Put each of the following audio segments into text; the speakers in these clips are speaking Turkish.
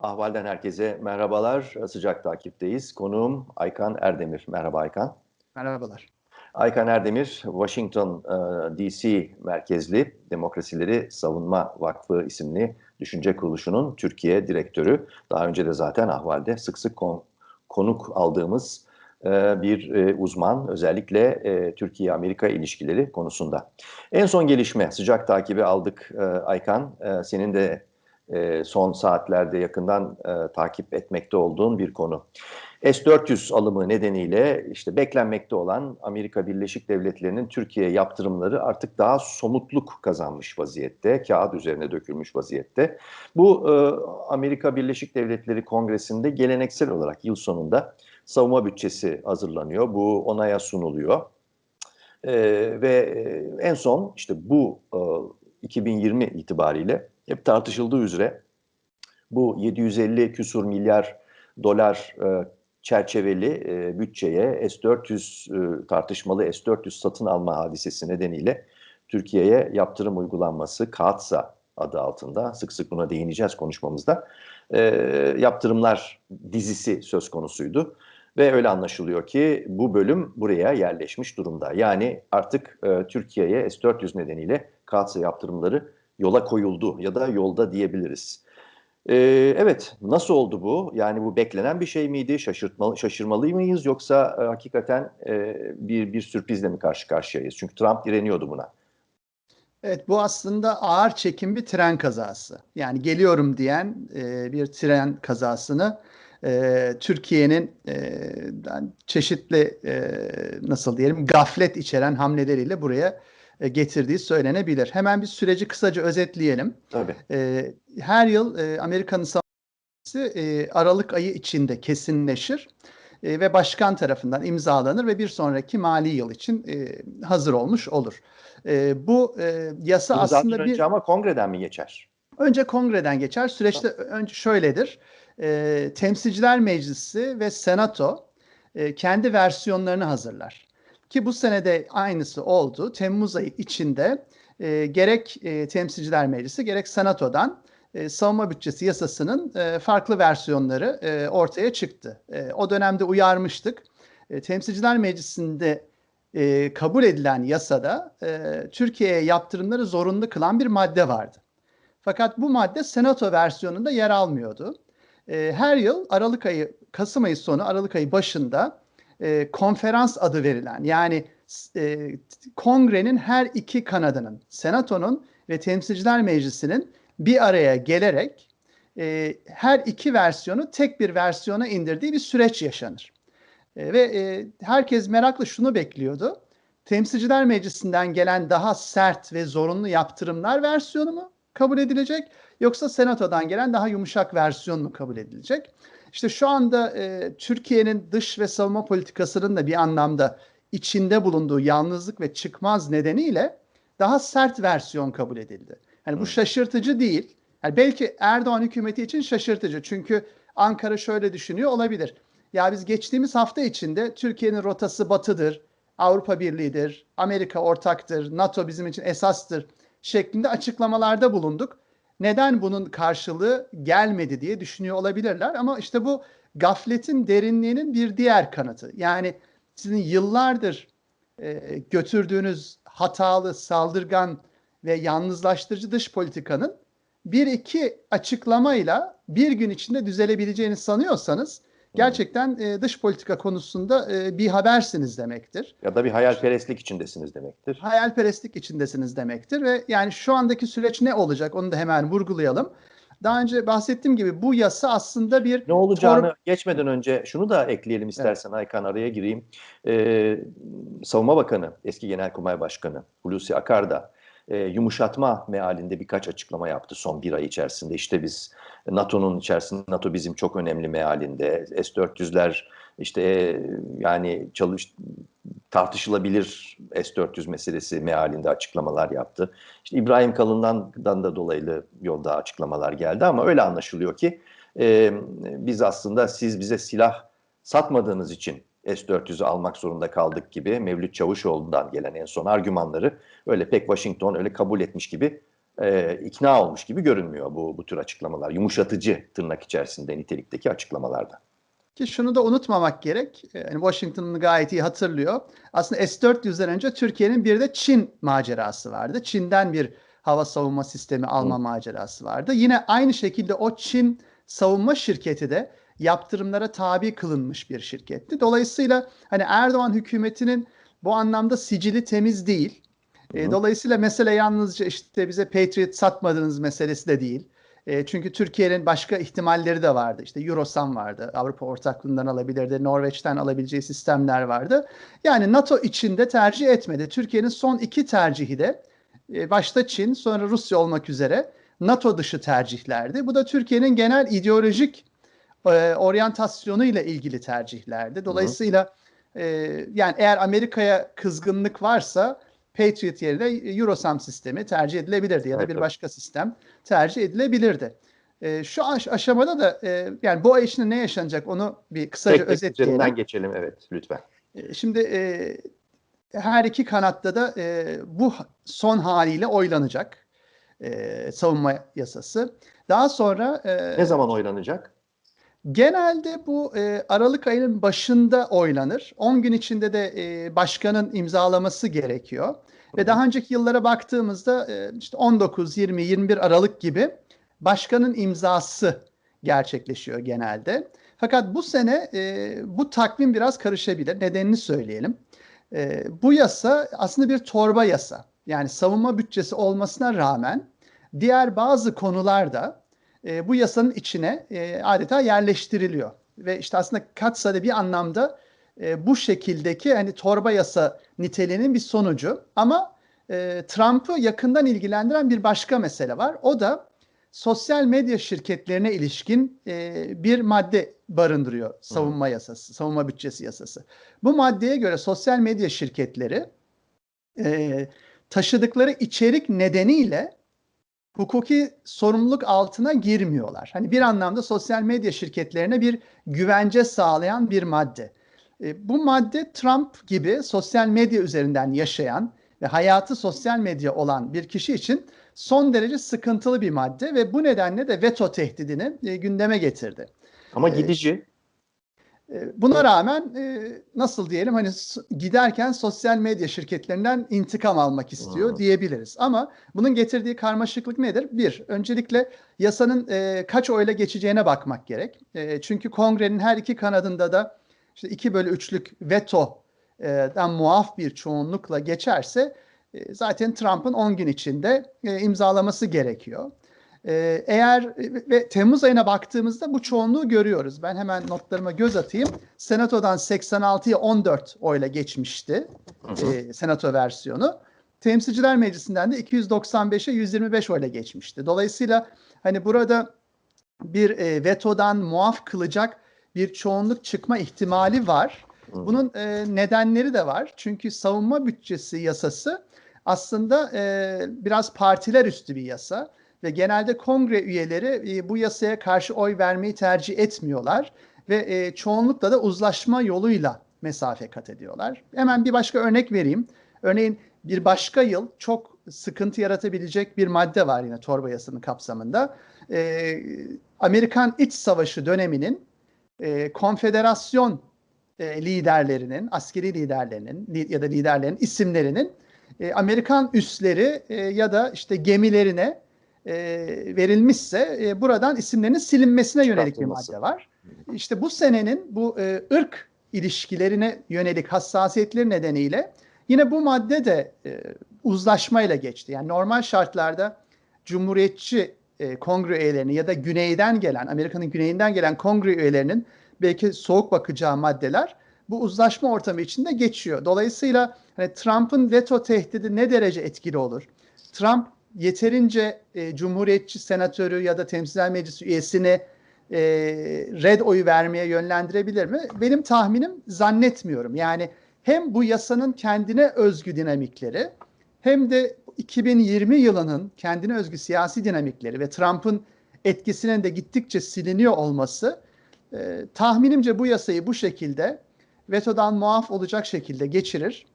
Ahval'den herkese merhabalar. Sıcak takipteyiz. Konuğum Aykan Erdemir. Merhaba Aykan. Merhabalar. Aykan Erdemir, Washington e, DC merkezli Demokrasileri Savunma Vakfı isimli düşünce kuruluşunun Türkiye direktörü. Daha önce de zaten Ahval'de sık sık kon konuk aldığımız e, bir e, uzman özellikle Türkiye-Amerika ilişkileri konusunda. En son gelişme sıcak takibi aldık Aykan. Senin de e, son saatlerde yakından e, takip etmekte olduğun bir konu. S-400 alımı nedeniyle işte beklenmekte olan Amerika Birleşik Devletleri'nin Türkiye'ye yaptırımları artık daha somutluk kazanmış vaziyette, kağıt üzerine dökülmüş vaziyette. Bu e, Amerika Birleşik Devletleri Kongresi'nde geleneksel olarak yıl sonunda savunma bütçesi hazırlanıyor. Bu onaya sunuluyor. E, ve en son işte bu e, 2020 itibariyle hep tartışıldığı üzere bu 750 küsur milyar dolar e, çerçeveli e, bütçeye S-400 e, tartışmalı S-400 satın alma hadisesi nedeniyle Türkiye'ye yaptırım uygulanması KATSA adı altında sık sık buna değineceğiz konuşmamızda yaptırımlar dizisi söz konusuydu. Ve öyle anlaşılıyor ki bu bölüm buraya yerleşmiş durumda. Yani artık e, Türkiye'ye S-400 nedeniyle KATSA yaptırımları yola koyuldu ya da yolda diyebiliriz. Ee, evet, nasıl oldu bu? Yani bu beklenen bir şey miydi? Şaşırtmalı, şaşırmalı mıyız yoksa e, hakikaten e, bir bir sürprizle mi karşı karşıyayız? Çünkü Trump direniyordu buna. Evet, bu aslında ağır çekim bir tren kazası. Yani geliyorum diyen e, bir tren kazasını e, Türkiye'nin e, çeşitli e, nasıl diyelim gaflet içeren hamleleriyle buraya getirdiği söylenebilir. Hemen bir süreci kısaca özetleyelim. Tabii. E, her yıl e, Amerika'nın savunması e, Aralık ayı içinde kesinleşir e, ve başkan tarafından imzalanır ve bir sonraki mali yıl için e, hazır olmuş olur. E, bu e, yasa İmzadan aslında önce bir... ama kongreden mi geçer? Önce kongreden geçer. Süreçte önce şöyledir. E, Temsilciler Meclisi ve Senato e, kendi versiyonlarını hazırlar. Ki bu senede aynısı oldu. Temmuz ayı içinde e, gerek e, Temsilciler Meclisi gerek Senato'dan e, savunma bütçesi yasasının e, farklı versiyonları e, ortaya çıktı. E, o dönemde uyarmıştık. E, Temsilciler Meclisi'nde e, kabul edilen yasada e, Türkiye'ye yaptırımları zorunlu kılan bir madde vardı. Fakat bu madde Senato versiyonunda yer almıyordu. E, her yıl Aralık ayı, Kasım ayı sonu, Aralık ayı başında e, konferans adı verilen yani e, kongrenin her iki kanadının, senatonun ve temsilciler meclisinin bir araya gelerek e, her iki versiyonu tek bir versiyona indirdiği bir süreç yaşanır. E, ve e, herkes merakla şunu bekliyordu. Temsilciler Meclisi'nden gelen daha sert ve zorunlu yaptırımlar versiyonu mu kabul edilecek yoksa Senato'dan gelen daha yumuşak versiyon mu kabul edilecek? İşte şu anda e, Türkiye'nin dış ve savunma politikasının da bir anlamda içinde bulunduğu yalnızlık ve çıkmaz nedeniyle daha sert versiyon kabul edildi. Yani bu şaşırtıcı değil. Yani belki Erdoğan hükümeti için şaşırtıcı. Çünkü Ankara şöyle düşünüyor olabilir. Ya biz geçtiğimiz hafta içinde Türkiye'nin rotası batıdır, Avrupa Birliği'dir, Amerika ortaktır, NATO bizim için esastır şeklinde açıklamalarda bulunduk neden bunun karşılığı gelmedi diye düşünüyor olabilirler. Ama işte bu gafletin derinliğinin bir diğer kanıtı. Yani sizin yıllardır e, götürdüğünüz hatalı, saldırgan ve yalnızlaştırıcı dış politikanın bir iki açıklamayla bir gün içinde düzelebileceğini sanıyorsanız gerçekten e, dış politika konusunda e, bir habersiniz demektir. Ya da bir hayalperestlik içindesiniz demektir. Hayalperestlik içindesiniz demektir ve yani şu andaki süreç ne olacak onu da hemen vurgulayalım. Daha önce bahsettiğim gibi bu yasa aslında bir... Ne olacağını tor- geçmeden önce şunu da ekleyelim istersen evet. Aykan araya gireyim. Ee, Savunma Bakanı, eski Genelkurmay Başkanı Hulusi Akar da e, yumuşatma mealinde birkaç açıklama yaptı son bir ay içerisinde. İşte biz NATO'nun içerisinde, NATO bizim çok önemli mealinde. S-400'ler işte e, yani çalış tartışılabilir S-400 meselesi mealinde açıklamalar yaptı. İşte İbrahim Kalın'dan da dolaylı yolda açıklamalar geldi ama öyle anlaşılıyor ki e, biz aslında siz bize silah satmadığınız için S-400'ü almak zorunda kaldık gibi Mevlüt Çavuşoğlu'ndan gelen en son argümanları öyle pek Washington öyle kabul etmiş gibi e, ikna olmuş gibi görünmüyor bu, bu tür açıklamalar. Yumuşatıcı tırnak içerisinde nitelikteki açıklamalarda. Ki şunu da unutmamak gerek. Yani Washington'ı gayet iyi hatırlıyor. Aslında S-400'den önce Türkiye'nin bir de Çin macerası vardı. Çin'den bir hava savunma sistemi alma Hı. macerası vardı. Yine aynı şekilde o Çin savunma şirketi de yaptırımlara tabi kılınmış bir şirketti. Dolayısıyla hani Erdoğan hükümetinin bu anlamda sicili temiz değil. E, dolayısıyla mesele yalnızca işte bize Patriot satmadığınız meselesi de değil. E, çünkü Türkiye'nin başka ihtimalleri de vardı. İşte Eurosan vardı. Avrupa ortaklığından alabilirdi. Norveç'ten alabileceği sistemler vardı. Yani NATO içinde tercih etmedi. Türkiye'nin son iki tercihi de e, başta Çin sonra Rusya olmak üzere NATO dışı tercihlerdi. Bu da Türkiye'nin genel ideolojik e, oryantasyonu ile ilgili tercihlerdi. Dolayısıyla e, yani eğer Amerika'ya kızgınlık varsa Patriot yerine Eurosam sistemi tercih edilebilirdi ya da bir başka sistem tercih edilebilirdi. E, şu aş- aşamada da e, yani bu içinde ne yaşanacak onu bir kısaca tek tek özetleyelim. üzerinden geçelim evet lütfen. E, şimdi e, her iki kanatta da e, bu son haliyle oylanacak e, savunma yasası. Daha sonra e, Ne zaman oylanacak? Genelde bu e, Aralık ayının başında oylanır. 10 gün içinde de e, başkanın imzalaması gerekiyor. Ve daha önceki yıllara baktığımızda e, işte 19, 20, 21 Aralık gibi başkanın imzası gerçekleşiyor genelde. Fakat bu sene e, bu takvim biraz karışabilir. Nedenini söyleyelim. E, bu yasa aslında bir torba yasa. Yani savunma bütçesi olmasına rağmen diğer bazı konularda e, bu yasanın içine e, adeta yerleştiriliyor. Ve işte aslında Katsa'da bir anlamda e, bu şekildeki hani torba yasa niteliğinin bir sonucu. Ama e, Trump'ı yakından ilgilendiren bir başka mesele var. O da sosyal medya şirketlerine ilişkin e, bir madde barındırıyor savunma yasası, savunma bütçesi yasası. Bu maddeye göre sosyal medya şirketleri e, taşıdıkları içerik nedeniyle hukuki sorumluluk altına girmiyorlar. Hani bir anlamda sosyal medya şirketlerine bir güvence sağlayan bir madde. E, bu madde Trump gibi sosyal medya üzerinden yaşayan ve hayatı sosyal medya olan bir kişi için son derece sıkıntılı bir madde ve bu nedenle de veto tehdidini e, gündeme getirdi. Ama gidici. Ee, buna rağmen e, nasıl diyelim hani giderken sosyal medya şirketlerinden intikam almak istiyor diyebiliriz. Ama bunun getirdiği karmaşıklık nedir? Bir, öncelikle yasanın e, kaç oyla geçeceğine bakmak gerek. E, çünkü kongrenin her iki kanadında da işte 2 bölü 3'lük vetodan muaf bir çoğunlukla geçerse zaten Trump'ın 10 gün içinde imzalaması gerekiyor. Ee, eğer ve Temmuz ayına baktığımızda bu çoğunluğu görüyoruz. Ben hemen notlarıma göz atayım. Senato'dan 86'ya 14 oyla geçmişti e, Senato versiyonu. Temsilciler Meclisi'nden de 295'e 125 oyla geçmişti. Dolayısıyla hani burada bir e, vetodan muaf kılacak bir çoğunluk çıkma ihtimali var. Bunun e, nedenleri de var. Çünkü savunma bütçesi yasası aslında e, biraz partiler üstü bir yasa ve genelde kongre üyeleri e, bu yasaya karşı oy vermeyi tercih etmiyorlar ve e, çoğunlukla da uzlaşma yoluyla mesafe kat ediyorlar. Hemen bir başka örnek vereyim. Örneğin bir başka yıl çok sıkıntı yaratabilecek bir madde var yine torba yasının kapsamında. E, Amerikan İç Savaşı döneminin e, konfederasyon e, liderlerinin, askeri liderlerinin ya da liderlerin isimlerinin e, Amerikan üsleri e, ya da işte gemilerine e, verilmişse e, buradan isimlerinin silinmesine yönelik bir madde var. İşte bu senenin bu e, ırk ilişkilerine yönelik hassasiyetleri nedeniyle yine bu madde de e, uzlaşmayla geçti. Yani normal şartlarda cumhuriyetçi e, kongre üyelerinin ya da güneyden gelen, Amerika'nın güneyinden gelen kongre üyelerinin belki soğuk bakacağı maddeler bu uzlaşma ortamı içinde geçiyor. Dolayısıyla hani Trump'ın veto tehdidi ne derece etkili olur? Trump yeterince e, Cumhuriyetçi senatörü ya da temsilciler meclisi üyesini e, red oyu vermeye yönlendirebilir mi? Benim tahminim zannetmiyorum. Yani hem bu yasanın kendine özgü dinamikleri hem de 2020 yılının kendine özgü siyasi dinamikleri ve Trump'ın etkisinin de gittikçe siliniyor olması e, tahminimce bu yasayı bu şekilde vetodan muaf olacak şekilde geçirir.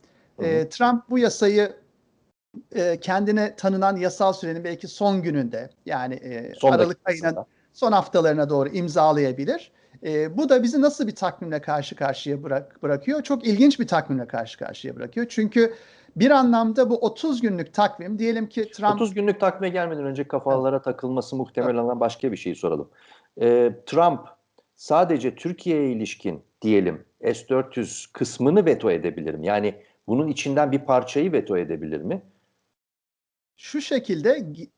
E, Trump bu yasayı e, kendine tanınan yasal sürenin belki son gününde yani e, Son Aralık ayının son haftalarına doğru imzalayabilir. E, bu da bizi nasıl bir takvimle karşı karşıya bırak, bırakıyor? Çok ilginç bir takvimle karşı karşıya bırakıyor. Çünkü bir anlamda bu 30 günlük takvim diyelim ki Trump 30 günlük takvime gelmeden önce kafalara takılması muhtemel olan başka bir şey soralım. Ee, Trump sadece Türkiye'ye ilişkin diyelim S-400 kısmını veto edebilir mi? Yani bunun içinden bir parçayı veto edebilir mi? Şu şekilde ge-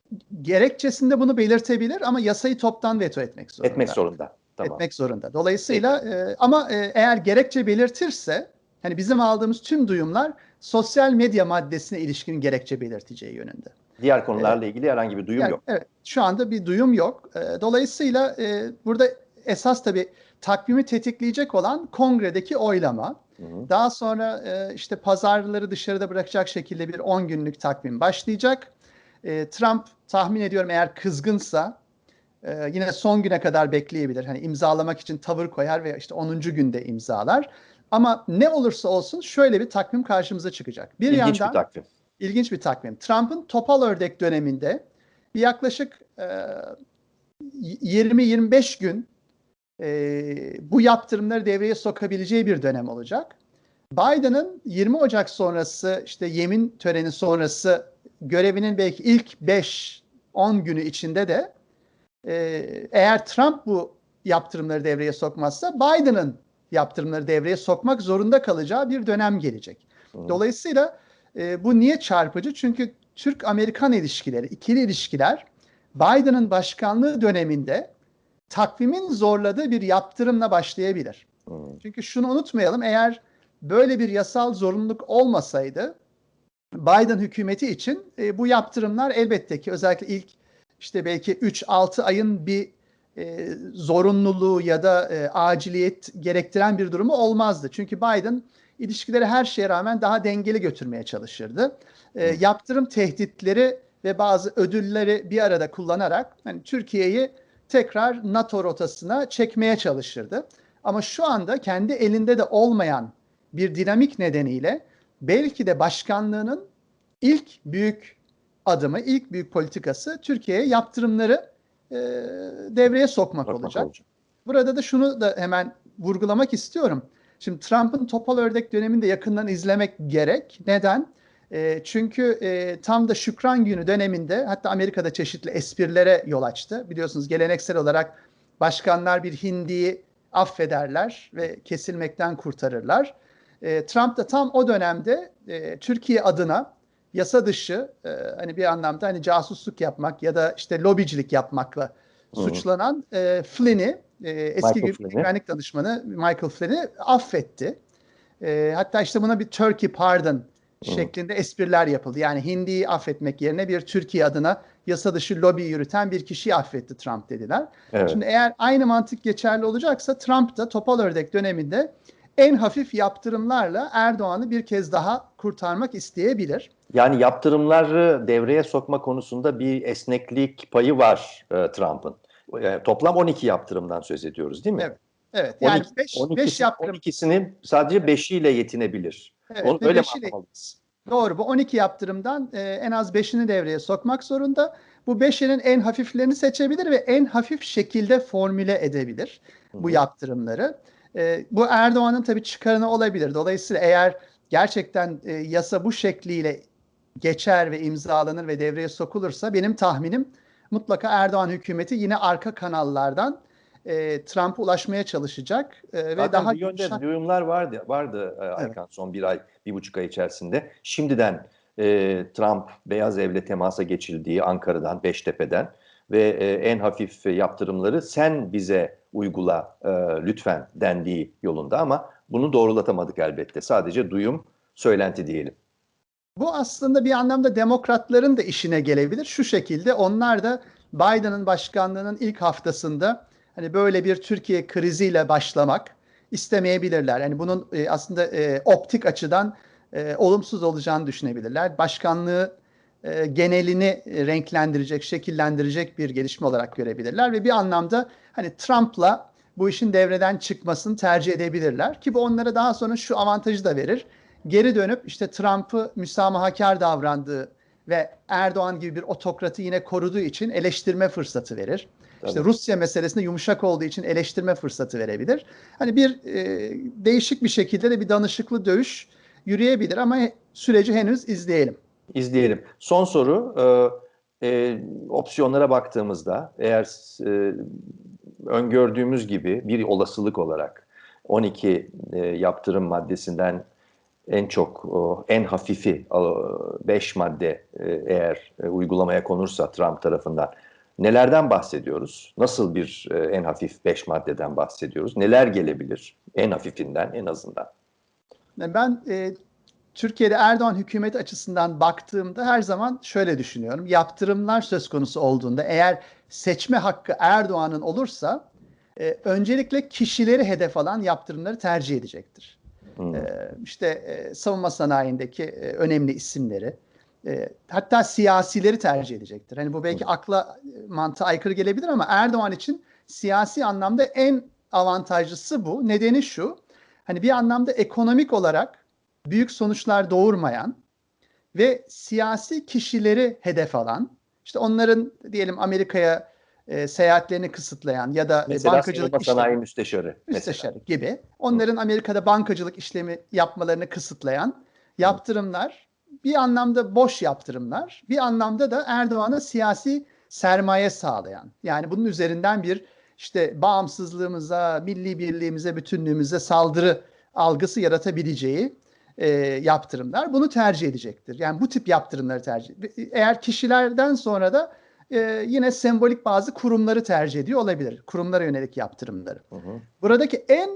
gerekçesinde bunu belirtebilir ama yasayı toptan veto etmek zorunda. Etmek zorunda. Tamam. etmek zorunda. Dolayısıyla e, ama e, eğer gerekçe belirtirse hani bizim aldığımız tüm duyumlar sosyal medya maddesine ilişkin gerekçe belirteceği yönünde. Diğer konularla ilgili herhangi bir duyum Yani, yok. Evet, şu anda bir duyum yok. E, dolayısıyla e, burada esas tabii takvimi tetikleyecek olan kongredeki oylama. Hı. Daha sonra e, işte pazarları dışarıda bırakacak şekilde bir 10 günlük takvim başlayacak. E, Trump tahmin ediyorum eğer kızgınsa e, yine son güne kadar bekleyebilir. Hani imzalamak için tavır koyar ve işte 10. günde imzalar. Ama ne olursa olsun şöyle bir takvim karşımıza çıkacak. Bir İlginç yandan bir takvim. ilginç bir takvim. Trump'ın topal ördek döneminde bir yaklaşık e, 20-25 gün e, bu yaptırımları devreye sokabileceği bir dönem olacak. Biden'ın 20 Ocak sonrası işte yemin töreni sonrası görevinin belki ilk 5-10 günü içinde de e, eğer Trump bu yaptırımları devreye sokmazsa Biden'ın yaptırımları devreye sokmak zorunda kalacağı bir dönem gelecek. Dolayısıyla e, bu niye çarpıcı? Çünkü Türk-Amerikan ilişkileri, ikili ilişkiler Biden'ın başkanlığı döneminde takvimin zorladığı bir yaptırımla başlayabilir. Hı. Çünkü şunu unutmayalım eğer böyle bir yasal zorunluluk olmasaydı Biden hükümeti için e, bu yaptırımlar elbette ki özellikle ilk işte belki 3-6 ayın bir e, zorunluluğu ya da e, aciliyet gerektiren bir durumu olmazdı. Çünkü Biden ilişkileri her şeye rağmen daha dengeli götürmeye çalışırdı. E, yaptırım tehditleri ve bazı ödülleri bir arada kullanarak hani Türkiye'yi tekrar NATO rotasına çekmeye çalışırdı. Ama şu anda kendi elinde de olmayan bir dinamik nedeniyle belki de başkanlığının ilk büyük adımı, ilk büyük politikası Türkiye'ye yaptırımları e, devreye sokmak Bakmak olacak. olacak. Burada da şunu da hemen vurgulamak istiyorum. Şimdi Trump'ın topal ördek dönemini de yakından izlemek gerek. Neden? E, çünkü e, tam da Şükran Günü döneminde hatta Amerika'da çeşitli esprilere yol açtı. Biliyorsunuz geleneksel olarak başkanlar bir hindiyi affederler ve kesilmekten kurtarırlar. E, Trump da tam o dönemde e, Türkiye adına yasa dışı e, hani bir anlamda hani casusluk yapmak ya da işte lobicilik yapmakla Hı suçlanan e, Flynn'i e, eski Michael güvenlik danışmanı Michael Flynn'i affetti. E, hatta işte buna bir Turkey pardon. Şeklinde espriler yapıldı. Yani Hindi'yi affetmek yerine bir Türkiye adına yasa dışı lobi yürüten bir kişiyi affetti Trump dediler. Evet. Şimdi eğer aynı mantık geçerli olacaksa Trump da topal ördek döneminde en hafif yaptırımlarla Erdoğan'ı bir kez daha kurtarmak isteyebilir. Yani yaptırımları devreye sokma konusunda bir esneklik payı var e, Trump'ın. E, toplam 12 yaptırımdan söz ediyoruz değil mi? Evet. Evet. Yani 12 5 12'si yaptırım. 12'sinin sadece 5'iyle yetinebilir. Evet, Onu, öyle mi? Doğru. Bu 12 yaptırımdan e, en az 5'ini devreye sokmak zorunda. Bu 5'inin en hafiflerini seçebilir ve en hafif şekilde formüle edebilir bu yaptırımları. E, bu Erdoğan'ın tabii çıkarına olabilir. Dolayısıyla eğer gerçekten e, yasa bu şekliyle geçer ve imzalanır ve devreye sokulursa benim tahminim mutlaka Erdoğan hükümeti yine arka kanallardan e, Trump'a ulaşmaya çalışacak e, ve Zaten daha bu yönde yumuşak- duyumlar vardı, vardı e, Aykan son bir ay, bir buçuk ay içerisinde. Şimdiden e, Trump Beyaz Ev'le temasa geçildiği Ankara'dan, Beştepe'den ve e, en hafif yaptırımları sen bize uygula e, lütfen dendiği yolunda ama bunu doğrulatamadık elbette. Sadece duyum, söylenti diyelim. Bu aslında bir anlamda demokratların da işine gelebilir. Şu şekilde onlar da Biden'ın başkanlığının ilk haftasında hani böyle bir Türkiye kriziyle başlamak istemeyebilirler. Yani bunun e, aslında e, optik açıdan e, olumsuz olacağını düşünebilirler. Başkanlığı e, genelini e, renklendirecek, şekillendirecek bir gelişme olarak görebilirler ve bir anlamda hani Trump'la bu işin devreden çıkmasını tercih edebilirler ki bu onlara daha sonra şu avantajı da verir geri dönüp işte Trump'ı müsamahakar davrandığı ve Erdoğan gibi bir otokratı yine koruduğu için eleştirme fırsatı verir. Tabii. İşte Rusya meselesinde yumuşak olduğu için eleştirme fırsatı verebilir. Hani bir e, değişik bir şekilde de bir danışıklı dövüş yürüyebilir ama süreci henüz izleyelim. İzleyelim. Son soru. E, e, opsiyonlara baktığımızda eğer e, öngördüğümüz gibi bir olasılık olarak 12 e, yaptırım maddesinden en çok en hafifi 5 madde e, eğer e, uygulamaya konursa Trump tarafından nelerden bahsediyoruz? Nasıl bir e, en hafif 5 maddeden bahsediyoruz? Neler gelebilir en hafifinden en azından? Ben e, Türkiye'de Erdoğan hükümeti açısından baktığımda her zaman şöyle düşünüyorum. Yaptırımlar söz konusu olduğunda eğer seçme hakkı Erdoğan'ın olursa e, öncelikle kişileri hedef alan yaptırımları tercih edecektir. Hmm. E, işte e, savunma sanayindeki e, önemli isimleri, e, hatta siyasileri tercih edecektir. Hani bu belki hmm. akla mantığa aykırı gelebilir ama Erdoğan için siyasi anlamda en avantajlısı bu. Nedeni şu, hani bir anlamda ekonomik olarak büyük sonuçlar doğurmayan ve siyasi kişileri hedef alan, işte onların diyelim Amerika'ya e, seyahatlerini kısıtlayan ya da mesela bankacılık işlemi, sanayi müsteşarı, müsteşarı mesela. gibi onların Amerika'da bankacılık işlemi yapmalarını kısıtlayan yaptırımlar bir anlamda boş yaptırımlar, bir anlamda da Erdoğan'a siyasi sermaye sağlayan. Yani bunun üzerinden bir işte bağımsızlığımıza, milli birliğimize, bütünlüğümüze saldırı algısı yaratabileceği e, yaptırımlar bunu tercih edecektir. Yani bu tip yaptırımları tercih. Eğer kişilerden sonra da e, yine sembolik bazı kurumları tercih ediyor olabilir. Kurumlara yönelik yaptırımları. Hı hı. Buradaki en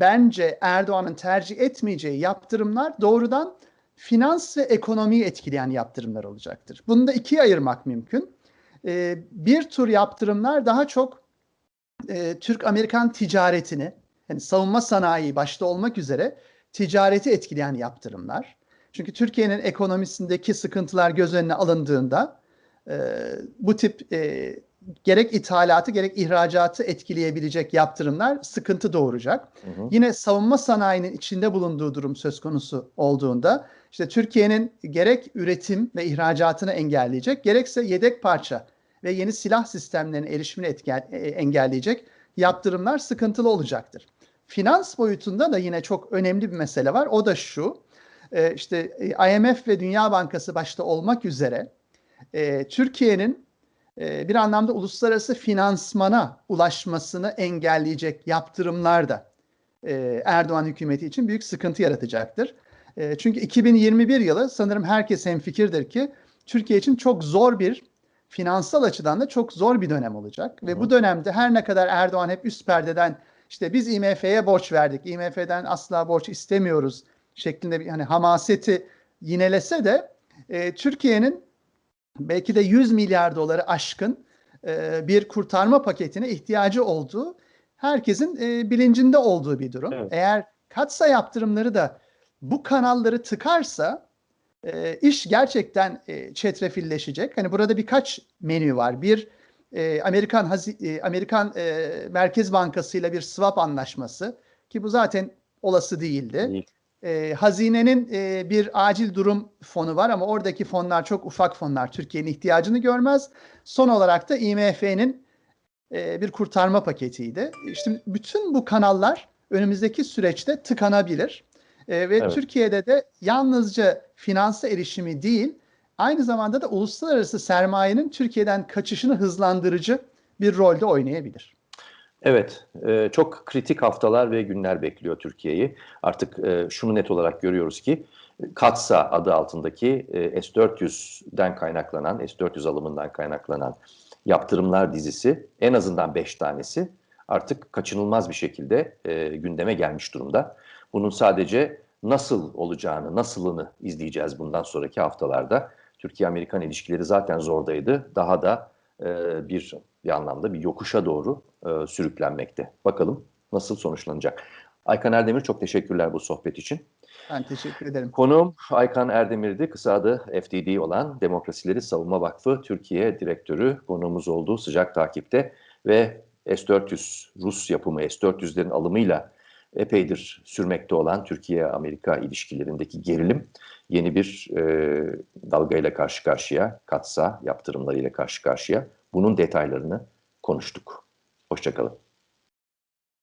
bence Erdoğan'ın tercih etmeyeceği yaptırımlar doğrudan finans ve ekonomiyi etkileyen yaptırımlar olacaktır. Bunu da ikiye ayırmak mümkün. E, bir tür yaptırımlar daha çok e, Türk-Amerikan ticaretini, yani savunma sanayi başta olmak üzere ticareti etkileyen yaptırımlar. Çünkü Türkiye'nin ekonomisindeki sıkıntılar göz önüne alındığında bu tip e, gerek ithalatı gerek ihracatı etkileyebilecek yaptırımlar sıkıntı doğuracak. Hı hı. Yine savunma sanayinin içinde bulunduğu durum söz konusu olduğunda işte Türkiye'nin gerek üretim ve ihracatını engelleyecek gerekse yedek parça ve yeni silah sistemlerine erişimini e, engelleyecek yaptırımlar sıkıntılı olacaktır. Finans boyutunda da yine çok önemli bir mesele var. O da şu. E, işte e, IMF ve Dünya Bankası başta olmak üzere e, Türkiye'nin e, bir anlamda uluslararası finansmana ulaşmasını engelleyecek yaptırımlar da e, Erdoğan hükümeti için büyük sıkıntı yaratacaktır. E, çünkü 2021 yılı sanırım herkes hemfikirdir ki Türkiye için çok zor bir finansal açıdan da çok zor bir dönem olacak. Hı. Ve bu dönemde her ne kadar Erdoğan hep üst perdeden işte biz IMF'ye borç verdik, IMF'den asla borç istemiyoruz şeklinde bir hani hamaseti yinelese de e, Türkiye'nin belki de 100 milyar doları aşkın e, bir kurtarma paketine ihtiyacı olduğu herkesin e, bilincinde olduğu bir durum. Evet. Eğer katsa yaptırımları da bu kanalları tıkarsa e, iş gerçekten e, çetrefilleşecek. Hani burada birkaç menü var. Bir e, Amerikan Hazi, e, Amerikan e, Merkez Bankası ile bir swap anlaşması ki bu zaten olası değildi. Değil. E, hazinenin e, bir acil durum fonu var ama oradaki fonlar çok ufak fonlar. Türkiye'nin ihtiyacını görmez. Son olarak da IMF'nin e, bir kurtarma paketiydi. İşte bütün bu kanallar önümüzdeki süreçte tıkanabilir. E, ve evet. Türkiye'de de yalnızca finansa erişimi değil, aynı zamanda da uluslararası sermayenin Türkiye'den kaçışını hızlandırıcı bir rolde oynayabilir. Evet, e, çok kritik haftalar ve günler bekliyor Türkiye'yi. Artık e, şunu net olarak görüyoruz ki Katsa adı altındaki e, S-400'den kaynaklanan, S-400 alımından kaynaklanan yaptırımlar dizisi en azından 5 tanesi artık kaçınılmaz bir şekilde gündeme gelmiş durumda. Bunun sadece nasıl olacağını, nasılını izleyeceğiz bundan sonraki haftalarda. Türkiye-Amerikan ilişkileri zaten zordaydı. Daha da bir bir anlamda bir yokuşa doğru e, sürüklenmekte. Bakalım nasıl sonuçlanacak. Aykan Erdemir çok teşekkürler bu sohbet için. Ben teşekkür ederim. Konuğum Aykan Erdemir'di. Kısa adı FDD olan Demokrasileri Savunma Vakfı Türkiye Direktörü. Konuğumuz olduğu sıcak takipte ve S-400 Rus yapımı S-400'lerin alımıyla epeydir sürmekte olan Türkiye-Amerika ilişkilerindeki gerilim yeni bir e, dalgayla karşı karşıya, katsa yaptırımlarıyla karşı karşıya. Bunun detaylarını konuştuk. Hoşçakalın.